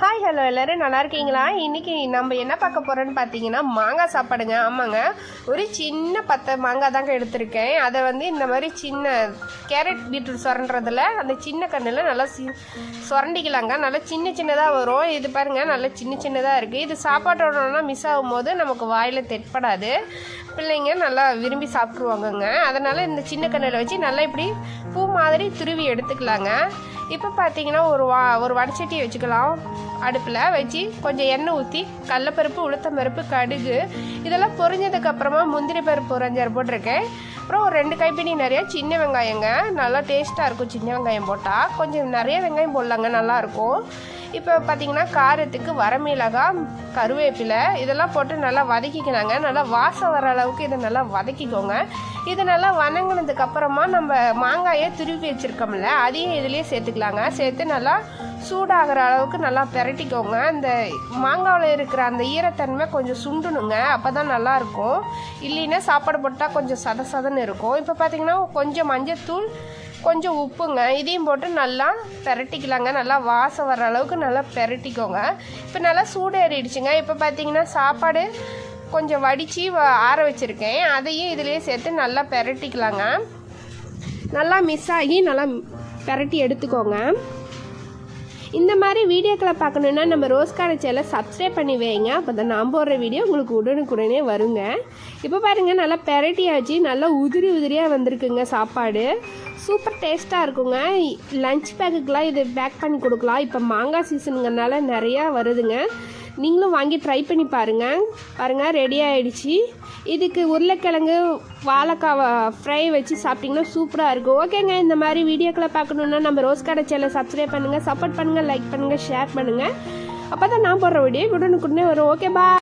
Hi hello எல்லோரும். நல்லா இருக்கீங்களா? இன்றைக்கி நம்ம என்ன பார்க்க போகிறோன்னு பார்த்தீங்கன்னா மாங்காய் சாப்பாடுங்க. ஆமாங்க. ஒரு சின்ன பத்தை மாங்காய் தாங்க எடுத்திருக்கேன். அதை வந்து இந்த மாதிரி சின்ன கேரட் பீட்ரூட் சுரண்டுறதுல அந்த சின்ன கண்ணில் நல்லா சி சுரண்டிக்கலாங்க. நல்லா சின்ன சின்னதாக வரும். இது பாருங்கள் நல்லா சின்ன சின்னதாக இருக்குது இது சாப்பாட்டோடனா மிஸ் ஆகும்போது நமக்கு வாயில் தெட்படாது பிள்ளைங்க நல்லா விரும்பி சாப்பிட்ருவாங்கங்க அதனால் இந்த சின்ன கண்ணில் வச்சு நல்லா இப்படி பூ மாதிரி துருவி எடுத்துக்கலாங்க. இப்போ பார்த்தீங்கன்னா ஒரு வா ஒரு வடச்சட்டியை வச்சுக்கலாம். அடுப்பில் வச்சு கொஞ்சம் எண்ணெய் ஊற்றி கடலப்பருப்பு உளுத்தம் பருப்பு கடுகு இதெல்லாம் பொரிஞ்சதுக்கப்புறமா முந்திரி பருப்பு ஒரு அஞ்சாறு போட்டிருக்கேன். அப்புறம் ஒரு ரெண்டு கைப்பிடி நிறைய சின்ன வெங்காயங்க. நல்லா டேஸ்ட்டாக இருக்கும் சின்ன வெங்காயம் போட்டால் கொஞ்சம் நிறைய வெங்காயம் போடலாங்க நல்லாயிருக்கும் இப்போ பார்த்தீங்கன்னா காரத்துக்கு வரமிளகாய் கருவேப்பிலை இதெல்லாம் போட்டு நல்லா வதக்கிக்கலாங்க. நல்லா வாசம் வர அளவுக்கு இதை நல்லா வதக்கிக்கோங்க. இது நல்லா வணங்கினதுக்கப்புறமா நம்ம மாங்காயை துருவி வச்சுருக்கோம்ல அதையும் இதுலேயே சேர்த்துக்கலாங்க. சேர்த்து நல்லா சூடாகிற அளவுக்கு நல்லா பிரட்டிக்கோங்க. அந்த மாங்காவில் இருக்கிற அந்த ஈரத்தன்மை கொஞ்சம் சுண்டணுங்க. அப்போ தான் நல்லாயிருக்கும். இல்லைன்னா சாப்பாடு போட்டால் கொஞ்சம் சத சதன்னு இருக்கும். இப்போ பார்த்தீங்கன்னா கொஞ்சம் மஞ்சத்தூள் கொஞ்சம் உப்புங்க. இதையும் போட்டு நல்லா பெரட்டிக்கலாங்க. நல்லா வாசம் வர அளவுக்கு நல்லா பெரட்டிக்கோங்க. இப்போ நல்லா சூடு ஏறிடுச்சுங்க இப்போ பார்த்தீங்கன்னா சாப்பாடு கொஞ்சம் வடித்து ஆற வச்சுருக்கேன். அதையும் இதிலே சேர்த்து நல்லா பெரட்டிக்கலாங்க. நல்லா மிஸ் ஆகி நல்லா பெரட்டி எடுத்துக்கோங்க. இந்த மாதிரி வீடியோக்களை பார்க்கணுன்னா நம்ம ரோஸ்கார சேனலை சப்ஸ்கிரைப் பண்ணி வைங்க. அப்போ தான் நான் போடுற வீடியோ உங்களுக்கு உடனுக்குடனே வருங்க. இப்போ பாருங்கள் நல்லா பெரட்டியாச்சு. நல்லா உதிரி உதிரியாக வந்திருக்குங்க சாப்பாடு. சூப்பர் டேஸ்ட்டாக இருக்குங்க. லஞ்ச் பேக்குக்கெலாம் இது பேக் பண்ணி கொடுக்கலாம். இப்போ மாங்காய் சீசனுங்கிறனால நிறையா வருதுங்க. நீங்களும் வாங்கி ட்ரை பண்ணி பாருங்கள் பாருங்கள் ரெடி ஆகிடுச்சி இதுக்கு உருளைக்கிழங்கு வாழைக்காவை ஃப்ரை வச்சு சாப்பிட்டிங்கன்னா சூப்பராக இருக்கும். ஓகேங்க இந்த மாதிரி வீடியோக்களை பார்க்கணுன்னா நம்ம ரோஸ் கடை சேனலை சப்ஸ்கிரைப் பண்ணுங்கள் சப்போர்ட் பண்ணுங்கள் லைக் பண்ணுங்கள் ஷேர் பண்ணுங்கள் அப்போ தான் நான் போடுற வீடியோ உடனுக்குடனே வரும். ஓகே பா